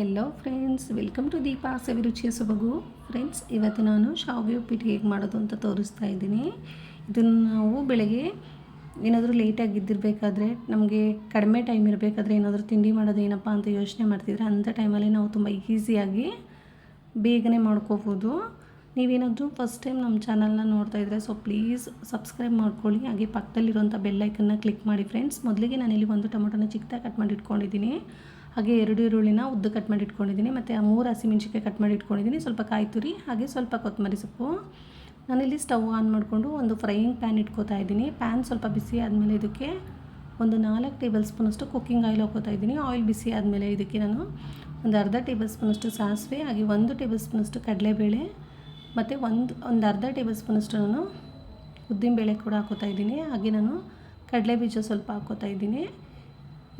Hello friends welcome to Deepa ಸವಿರುಚಿಯ ಸೊಬಗು friends ಇವತ್ತು ನಾನು ಶಾವಿಗೆ ಉಪ್ಪಿಟ್ಟು ಹೇಗೆ ಮಾಡೋದು ಅಂತ ತೋರಿಸ್ತಾ ಇದ್ದೀನಿ. ಇದನ್ನು ನಾವು ಬೆಳಗ್ಗೆ ಏನಾದರೂ ಲೇಟಾಗಿ ಇದ್ದಿರಬೇಕಾದ್ರೆ ನಮಗೆ ಕಡಿಮೆ ಟೈಮ್ ಇರಬೇಕಾದ್ರೆ ಏನಾದರೂ ತಿಂಡಿ ಮಾಡೋದು ಏನಪ್ಪ ಅಂತ ಯೋಚನೆ ಮಾಡ್ತಿದ್ರೆ, ಅಂಥ ಟೈಮಲ್ಲಿ ನಾವು ತುಂಬ ಈಸಿಯಾಗಿ ಬೇಗನೆ ಮಾಡ್ಕೋಬೋದು. ನೀವೇನಾದರೂ ಫಸ್ಟ್ ಟೈಮ್ ನಮ್ಮ ಚಾನಲ್ನ ನೋಡ್ತಾ ಇದ್ದರೆ ಸೊ ಪ್ಲೀಸ್ ಸಬ್ಸ್ಕ್ರೈಬ್ ಮಾಡ್ಕೊಳ್ಳಿ. ಹಾಗೆ ಪಕ್ಕದಲ್ಲಿರುವಂಥ ಬೆಲ್ಲೈಕನ್ನ ಕ್ಲಿಕ್ ಮಾಡಿ ಫ್ರೆಂಡ್ಸ್ ಮೊದಲಿಗೆ ನಾನಿಲ್ಲಿ ಒಂದು ಟೊಮೊಟೊನ ಚಿಕ್ಕದಾಗಿ ಕಟ್ ಮಾಡಿ ಇಟ್ಕೊಂಡಿದ್ದೀನಿ. ಹಾಗೆ ಎರಡು ಈರುಳ್ಳಿನ ಉದ್ದ ಕಟ್ ಮಾಡಿ ಇಟ್ಕೊಂಡಿದ್ದೀನಿ, ಮತ್ತು ಆ ಮೂರು ಹಸಿಮೆಣ್ಸಿಕಾಯಿ ಕಟ್ ಮಾಡಿ ಇಟ್ಕೊಂಡಿದ್ದೀನಿ. ಸ್ವಲ್ಪ ಕಾಯಿ ತುರಿ, ಹಾಗೆ ಸ್ವಲ್ಪ ಕೊತ್ತಂಬರಿ ಸೊಪ್ಪು. ನಾನಿಲ್ಲಿ ಸ್ಟವ್ ಆನ್ ಮಾಡಿಕೊಂಡು ಒಂದು ಫ್ರೈಯಿಂಗ್ ಪ್ಯಾನ್ ಇಟ್ಕೋತಾ ಇದ್ದೀನಿ. ಪ್ಯಾನ್ ಸ್ವಲ್ಪ ಬಿಸಿ ಆದಮೇಲೆ ಇದಕ್ಕೆ ಒಂದು ನಾಲ್ಕು ಟೇಬಲ್ ಸ್ಪೂನಷ್ಟು ಕುಕ್ಕಿಂಗ್ ಆಯಿಲ್ ಹಾಕೋತಾ ಇದ್ದೀನಿ. ಆಯಿಲ್ ಬಿಸಿ ಆದಮೇಲೆ ಇದಕ್ಕೆ ನಾನು ಒಂದು ಅರ್ಧ ಟೇಬಲ್ ಸ್ಪೂನಷ್ಟು ಸಾಸಿವೆ, ಹಾಗೆ ಒಂದು ಟೇಬಲ್ ಸ್ಪೂನಷ್ಟು ಕಡಲೆಬೇಳೆ, ಮತ್ತು ಒಂದು ಒಂದು ಅರ್ಧ ಟೇಬಲ್ ಸ್ಪೂನಷ್ಟು ನಾನು ಉದ್ದಿನಬೇಳೆ ಕೂಡ ಹಾಕೋತಾ ಇದ್ದೀನಿ. ಹಾಗೆ ನಾನು ಕಡಲೆ ಬೀಜ ಸ್ವಲ್ಪ ಹಾಕೋತಾ ಇದ್ದೀನಿ.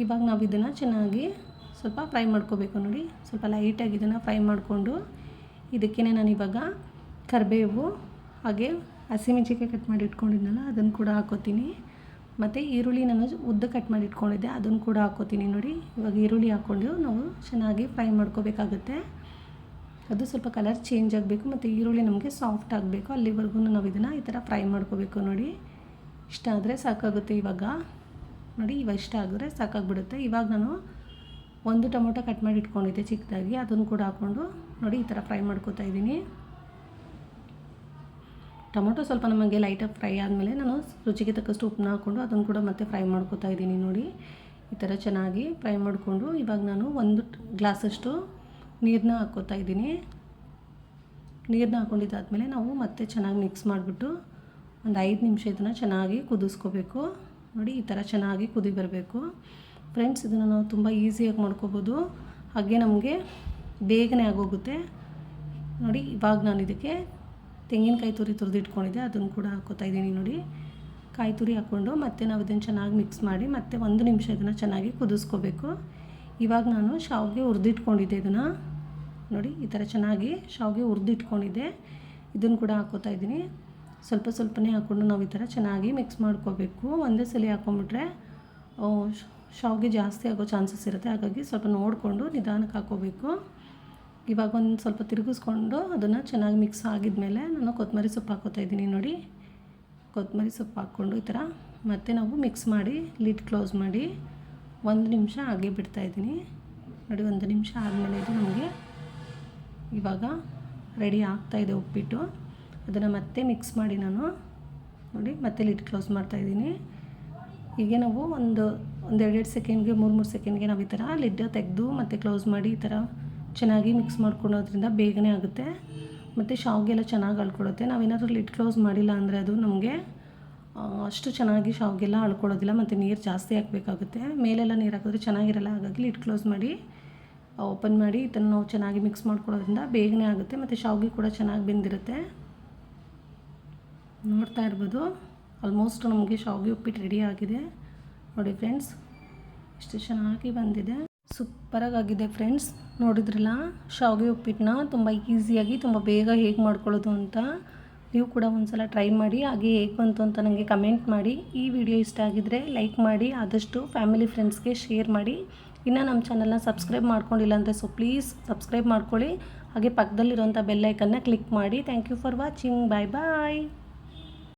ಇವಾಗ ನಾವು ಇದನ್ನು ಚೆನ್ನಾಗಿ ಸ್ವಲ್ಪ ಫ್ರೈ ಮಾಡ್ಕೋಬೇಕು ನೋಡಿ. ಸ್ವಲ್ಪ ಲೈಟಾಗಿ ಇದನ್ನು ಫ್ರೈ ಮಾಡಿಕೊಂಡು ಇದಕ್ಕೇ ನಾನು ಇವಾಗ ಕರಿಬೇವು, ಹಾಗೆ ಹಸಿಮೆಣ್ಸಿಕಾಯಿ ಕಟ್ ಮಾಡಿ ಇಟ್ಕೊಂಡಿದ್ನಲ್ಲ, ಅದನ್ನು ಕೂಡ ಹಾಕೋತೀನಿ. ಮತ್ತು ಈರುಳ್ಳಿ ನಾನು ಉದ್ದ ಕಟ್ ಮಾಡಿ ಇಟ್ಕೊಂಡಿದ್ದೆ, ಅದನ್ನು ಕೂಡ ಹಾಕೋತೀನಿ ನೋಡಿ. ಇವಾಗ ಈರುಳ್ಳಿ ಹಾಕ್ಕೊಂಡು ನಾವು ಚೆನ್ನಾಗಿ ಫ್ರೈ ಮಾಡ್ಕೋಬೇಕಾಗುತ್ತೆ. ಅದು ಸ್ವಲ್ಪ ಕಲರ್ ಚೇಂಜ್ ಆಗಬೇಕು, ಮತ್ತು ಈರುಳ್ಳಿ ನಮಗೆ ಸಾಫ್ಟ್ ಆಗಬೇಕು. ಅಲ್ಲಿವರೆಗೂ ನಾವು ಇದನ್ನು ಈ ಥರ ಫ್ರೈ ಮಾಡ್ಕೋಬೇಕು ನೋಡಿ. ಇಷ್ಟ ಆದರೆ ಸಾಕಾಗುತ್ತೆ ಇವಾಗ. ನೋಡಿ, ಇವಾಗ ಇಷ್ಟ ಆದರೆ ಸಾಕಾಗ್ಬಿಡುತ್ತೆ. ಇವಾಗ ನಾನು ಒಂದು ಟೊಮೊಟೊ ಕಟ್ ಮಾಡಿ ಇಟ್ಕೊಂಡಿದ್ದೆ ಚಿಕ್ಕದಾಗಿ. ಅದನ್ನು ಕೂಡ ಹಾಕ್ಕೊಂಡು ನೋಡಿ ಈ ಥರ ಫ್ರೈ ಮಾಡ್ಕೋತಾ ಇದ್ದೀನಿ. ಟೊಮೊಟೊ ಸ್ವಲ್ಪ ನಮಗೆ ಲೈಟಾಗಿ ಫ್ರೈ ಆದಮೇಲೆ ನಾನು ರುಚಿಗೆ ತಕ್ಕಷ್ಟು ಉಪ್ಪನ್ನ ಹಾಕ್ಕೊಂಡು ಅದನ್ನು ಕೂಡ ಮತ್ತೆ ಫ್ರೈ ಮಾಡ್ಕೋತಾ ಇದ್ದೀನಿ ನೋಡಿ. ಈ ಥರ ಚೆನ್ನಾಗಿ ಫ್ರೈ ಮಾಡಿಕೊಂಡು ಇವಾಗ ನಾನು ಒಂದು ಗ್ಲಾಸಷ್ಟು ನೀರನ್ನ ಹಾಕ್ಕೋತಾ ಇದ್ದೀನಿ. ನೀರನ್ನ ಹಾಕ್ಕೊಂಡಿದ್ದಾದಮೇಲೆ ನಾವು ಮತ್ತೆ ಚೆನ್ನಾಗಿ ಮಿಕ್ಸ್ ಮಾಡಿಬಿಟ್ಟು ಒಂದು ಐದು ನಿಮಿಷ ಇದನ್ನು ಚೆನ್ನಾಗಿ ಕುದಿಸ್ಕೋಬೇಕು. ನೋಡಿ ಈ ಥರ ಚೆನ್ನಾಗಿ ಕುದಿ ಬರಬೇಕು. ಫ್ರೆಂಡ್ಸ್ ಇದನ್ನು ನಾವು ತುಂಬ ಈಸಿಯಾಗಿ ಮಾಡ್ಕೋಬೋದು. ಹಾಗೆ ನಮಗೆ ಬೇಗನೆ ಆಗೋಗುತ್ತೆ. ನೋಡಿ, ಇವಾಗ ನಾನು ಇದಕ್ಕೆ ತೆಂಗಿನಕಾಯಿ ತುರಿ ತುರಿದಿಟ್ಕೊಂಡಿದ್ದೆ. ಅದನ್ನು ಕೂಡ ಹಾಕೋತಾ ಇದ್ದೀನಿ ನೋಡಿ. ಕಾಯಿ ತುರಿ ಹಾಕ್ಕೊಂಡು ಮತ್ತೆ ನಾವು ಇದನ್ನು ಚೆನ್ನಾಗಿ ಮಿಕ್ಸ್ ಮಾಡಿ ಮತ್ತೆ ಒಂದು ನಿಮಿಷ ಇದನ್ನು ಚೆನ್ನಾಗಿ ಕುದಿಸ್ಕೋಬೇಕು. ಇವಾಗ ನಾನು ಶಾವಿಗೆ ಹುರಿದಿಟ್ಕೊಂಡಿದ್ದೆ ಇದನ್ನು. ನೋಡಿ, ಈ ಥರ ಚೆನ್ನಾಗಿ ಶಾವಿಗೆ ಹುರಿದಿಟ್ಕೊಂಡಿದ್ದೆ. ಇದನ್ನು ಕೂಡ ಹಾಕೋತಾ ಇದ್ದೀನಿ. ಸ್ವಲ್ಪ ಸ್ವಲ್ಪನೇ ಹಾಕ್ಕೊಂಡು ನಾವು ಈ ಥರ ಚೆನ್ನಾಗಿ ಮಿಕ್ಸ್ ಮಾಡ್ಕೋಬೇಕು. ಒಂದೇ ಸಲ ಹಾಕೊಂಬಿಟ್ರೆ ಶಾವಿಗೆ ಜಾಸ್ತಿ ಆಗೋ ಚಾನ್ಸಸ್ ಇರುತ್ತೆ. ಹಾಗಾಗಿ ಸ್ವಲ್ಪ ನೋಡಿಕೊಂಡು ನಿಧಾನಕ್ಕೆ ಹಾಕೋಬೇಕು. ಇವಾಗ ಒಂದು ಸ್ವಲ್ಪ ತಿರುಗಿಸ್ಕೊಂಡು ಅದನ್ನು ಚೆನ್ನಾಗಿ ಮಿಕ್ಸ್ ಆಗಿದ್ಮೇಲೆ ನಾನು ಕೊತ್ತಂಬರಿ ಸೊಪ್ಪು ಹಾಕೋತಾ ಇದ್ದೀನಿ ನೋಡಿ. ಕೊತ್ತಂಬರಿ ಸೊಪ್ಪು ಹಾಕ್ಕೊಂಡು ಈ ಥರ ಮತ್ತೆ ನಾವು ಮಿಕ್ಸ್ ಮಾಡಿ ಲಿಡ್ ಕ್ಲೋಸ್ ಮಾಡಿ ಒಂದು ನಿಮಿಷ ಹಾಗೆ ಬಿಡ್ತಾಯಿದ್ದೀನಿ ನೋಡಿ ಒಂದು ನಿಮಿಷ ಆದಮೇಲೆ ಇದು ನಮಗೆ ಇವಾಗ ರೆಡಿ ಆಗ್ತಾಯಿದೆ ಉಪ್ಪಿಟ್ಟು. ಅದನ್ನು ಮತ್ತೆ ಮಿಕ್ಸ್ ಮಾಡಿ ನಾನು. ನೋಡಿ ಮತ್ತೆ ಲಿಡ್ ಕ್ಲೋಸ್ ಮಾಡ್ತಾಯಿದ್ದೀನಿ ಹೀಗೆ ನಾವು ಒಂದು ಒಂದು ಎರಡೆರಡು ಸೆಕೆಂಡ್ಗೆ ಮೂರು ಮೂರು ಸೆಕೆಂಡ್ಗೆ ನಾವು ಈ ಥರ ಲಿಡ್ ತೆಗೆದು ಮತ್ತು ಕ್ಲೋಸ್ ಮಾಡಿ ಈ ಥರ ಚೆನ್ನಾಗಿ ಮಿಕ್ಸ್ ಮಾಡ್ಕೊಳೋದ್ರಿಂದ ಬೇಗನೆ ಆಗುತ್ತೆ. ಮತ್ತು ಶಾವಿಗೆ ಎಲ್ಲ ಚೆನ್ನಾಗಿ ಅಳ್ಕೊಳುತ್ತೆ ನಾವೇನಾದ್ರೂ ಲಿಡ್ ಕ್ಲೋಸ್ ಮಾಡಿಲ್ಲ ಅಂದರೆ ಅದು ನಮಗೆ ಅಷ್ಟು ಚೆನ್ನಾಗಿ ಶಾವಿಗೆಲ್ಲ ಅಳ್ಕೊಳ್ಳೋದಿಲ್ಲ. ಮತ್ತು ನೀರು ಜಾಸ್ತಿ ಹಾಕಬೇಕಾಗುತ್ತೆ. ಮೇಲೆಲ್ಲ ನೀರು ಹಾಕಿದ್ರೆ ಚೆನ್ನಾಗಿರಲ್ಲ. ಹಾಗಾಗಿ ಲಿಡ್ ಕ್ಲೋಸ್ ಮಾಡಿ ಓಪನ್ ಮಾಡಿ ಇದನ್ನು ನಾವು ಚೆನ್ನಾಗಿ ಮಿಕ್ಸ್ ಮಾಡ್ಕೊಳ್ಳೋದ್ರಿಂದ ಬೇಗನೆ ಆಗುತ್ತೆ. ಮತ್ತು ಶಾವಿಗೆ ಕೂಡ ಚೆನ್ನಾಗಿ ಬೆಂದಿರುತ್ತೆ. ನೋಡ್ತಾ ಇರ್ಬೋದು. ಆಲ್ಮೋಸ್ಟ್ ನಮಗೆ ಶಾವಿಗೆ ಉಪ್ಪಿಟ್ಟು ರೆಡಿ ಆಗಿದೆ. ನೋಡಿ ಫ್ರೆಂಡ್ಸ್ ಎಷ್ಟು ಚೆನ್ನಾಗಿ ಬಂದಿದೆ. ಸೂಪರಾಗಿ ಆಗಿದೆ ಫ್ರೆಂಡ್ಸ್ ನೋಡಿದ್ರಲ್ಲ, ಶಾವಿಗೆ ಉಪ್ಪಿಟ್ಟನ್ನ ತುಂಬ ಈಸಿಯಾಗಿ ತುಂಬ ಬೇಗ ಹೇಗೆ ಮಾಡ್ಕೊಳ್ಳೋದು ಅಂತ ನೀವು ಕೂಡ ಒಂದ್ಸಲ ಟ್ರೈ ಮಾಡಿ, ಹಾಗೆ ಹೇಗೆ ಬಂತು ಅಂತ ನನಗೆ ಕಮೆಂಟ್ ಮಾಡಿ. ಈ ವಿಡಿಯೋ ಇಷ್ಟ ಆಗಿದ್ದರೆ ಲೈಕ್ ಮಾಡಿ, ಆದಷ್ಟು ಫ್ಯಾಮಿಲಿ ಫ್ರೆಂಡ್ಸ್ಗೆ ಶೇರ್ ಮಾಡಿ. ಇನ್ನು ನಮ್ಮ ಚಾನಲ್ನ ಸಬ್ಸ್ಕ್ರೈಬ್ ಮಾಡ್ಕೊಂಡಿಲ್ಲ ಅಂದರೆ ಸೊ ಪ್ಲೀಸ್ ಸಬ್ಸ್ಕ್ರೈಬ್ ಮಾಡ್ಕೊಳ್ಳಿ. ಹಾಗೆ ಪಕ್ಕದಲ್ಲಿರುವಂಥ ಬೆಲ್ಲೈಕನ್ನ ಕ್ಲಿಕ್ ಮಾಡಿ. Thank you for watching bye bye